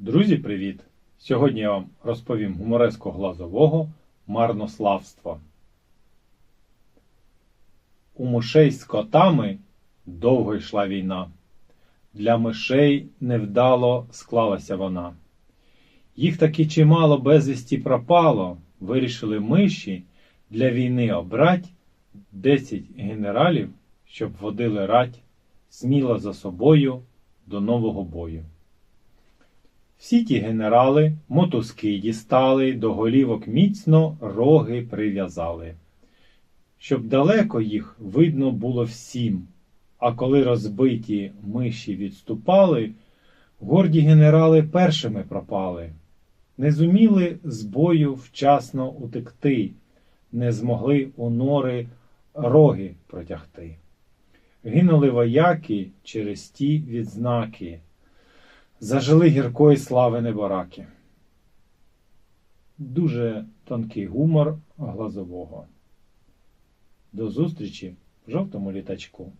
Друзі, привіт! Сьогодні я вам розповім гумореску глазового марнославство. У мишей з котами довго йшла війна. Для мишей невдало склалася вона. Їх таки чимало безвісті пропало. Вирішили миші для війни обрать десять генералів, щоб водили рать сміло за собою до нового бою. Всі ті генерали мотузки дістали, до голівок міцно роги прив'язали, щоб далеко їх видно було всім. А коли розбиті миші відступали, горді генерали першими пропали, не зуміли з бою вчасно утекти, не змогли у нори роги протягти. Гинули вояки через ті відзнаки. Зажили гіркої слави небораки. Дуже тонкий гумор глазового. До зустрічі в жовтому літачку.